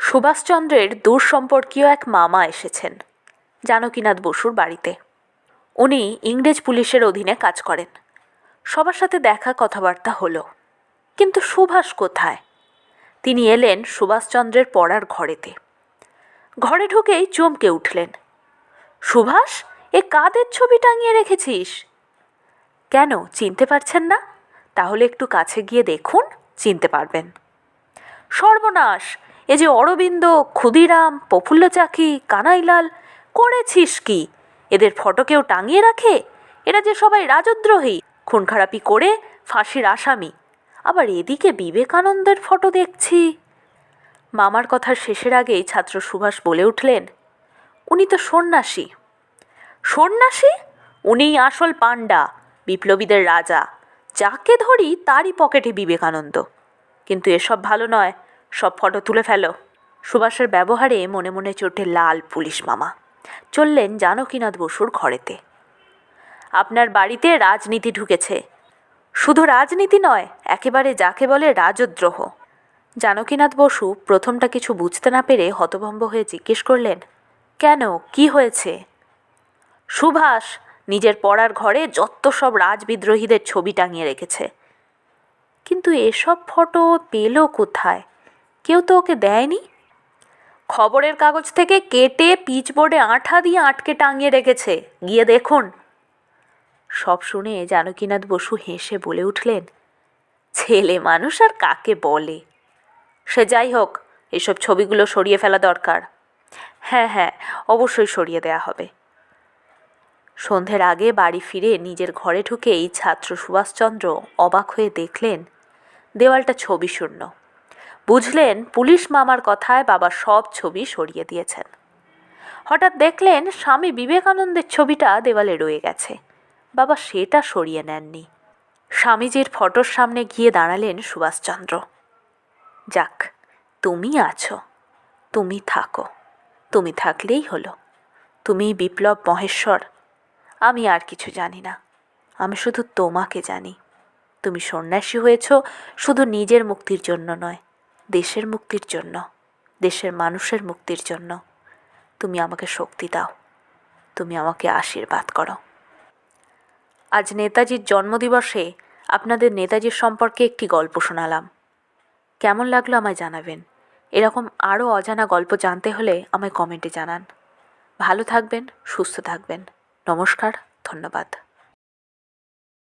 সুভাষচন্দ্রের দূর সম্পর্কীয় এক মামা এসেছেন, জানকীনাথ বসুর বাড়িতে। উনি ইংরেজ পুলিশের অধীনে কাজ করেন। সবার সাথে দেখা কথাবার্তা হলো। কিন্তু সুভাষ কোথায়? তিনি এলেন সুভাষচন্দ্রের পড়ার ঘরেতে। ঘরে ঢুকেই চমকে উঠলেন। সুভাষ, এ কাদের ছবি টাঙিয়ে রেখেছিস? কেন, চিনতে পারছেন না? তাহলে একটু কাছে গিয়ে দেখুন, চিনতে পারবেন। সর্বনাশ এ যে অরবিন্দ, ক্ষুদিরাম প্রফুল্ল চাকি কানাইলাল, করেছিস কি? এদের ফটো কেউ টাঙিয়ে রাখে? এরা যে সবাই রাজদ্রোহী খুন খারাপি করে ফাঁসির আসামি। আবার এদিকে বিবেকানন্দের ফটো দেখছি। মামার কথার শেষের আগেই ছাত্র সুভাষ বলে উঠলেন, উনি তো সন্ন্যাসী। সন্ন্যাসী? উনিই আসল পাণ্ডা, বিপ্লবীদের রাজা। যাকে ধরি তারই পকেটে বিবেকানন্দ। কিন্তু এসব ভালো নয়। সব ফটো তুলে ফেলো। সুভাষের ব্যবহারে মনে মনে চোটে লাল পুলিশ মামা। চললেন জানকীনাথ বসুর ঘরেতে। আপনার বাড়িতে রাজনীতি ঢুকেছে। শুধু রাজনীতি নয়, একেবারে যাকে বলে রাজদ্রোহ। জানকীনাথ বসু প্রথমটা কিছু বুঝতে না পেরে হতভম্ব হয়ে জিজ্ঞেস করলেন, কেন? কি হয়েছে? সুভাষ নিজের পড়ার ঘরে যত সব রাজবিদ্রোহীদের ছবি টাঙিয়ে রেখেছে। কিন্তু এসব ফটো পেল কোথায়? কেউ তো ওকে দেয়নি। খবরের কাগজ থেকে কেটে পিচবোর্ডে আঠা দিয়ে আটকে টাঙিয়ে রেখেছে। গিয়ে দেখুন। সব শুনে জানকীনাথ বসু হেসে বলে উঠলেন, ছেলে মানুষ আর কাকে বলে? সে যাই হোক, এসব ছবিগুলো সরিয়ে ফেলা দরকার। হ্যাঁ হ্যাঁ অবশ্যই সরিয়ে দেয়া হবে। সন্ধ্যের আগে বাড়ি ফিরে নিজের ঘরে ঢুকেই ছাত্র সুভাষচন্দ্র অবাক হয়ে দেখলেন, দেওয়ালটা ছবি শূন্য। বুঝলেন পুলিশ মামার কথায় বাবা সব ছবি সরিয়ে দিয়েছেন। হঠাৎ দেখলেন স্বামী বিবেকানন্দের ছবিটা দেওয়ালে রয়ে গেছে। বাবা সেটা সরিয়ে নেননি। স্বামীজির ফটোর সামনে গিয়ে দাঁড়ালেন সুভাষচন্দ্র। যাক, তুমি আছো, তুমি থাকো, তুমি থাকলেই হলো। তুমি বিপ্লব মহেশ্বর, আমি আর কিছু জানি না। আমি শুধু তোমাকে জানি। তুমি সন্ন্যাসী হয়েছ শুধু নিজের মুক্তির জন্য নয়। দেশের মুক্তির জন্য, দেশের মানুষের মুক্তির জন্য। তুমি আমাকে শক্তি দাও। তুমি আমাকে আশীর্বাদ করো। আজ নেতাজির জন্মদিবসে আপনাদের নেতাজির সম্পর্কে একটি গল্প শোনালাম। কেমন লাগল আমায় জানাবেন? এরকম আরও অজানা গল্প জানতে হলে আমায় কমেন্টে জানান। ভালো থাকবেন, সুস্থ থাকবেন। নমস্কার, ধন্যবাদ।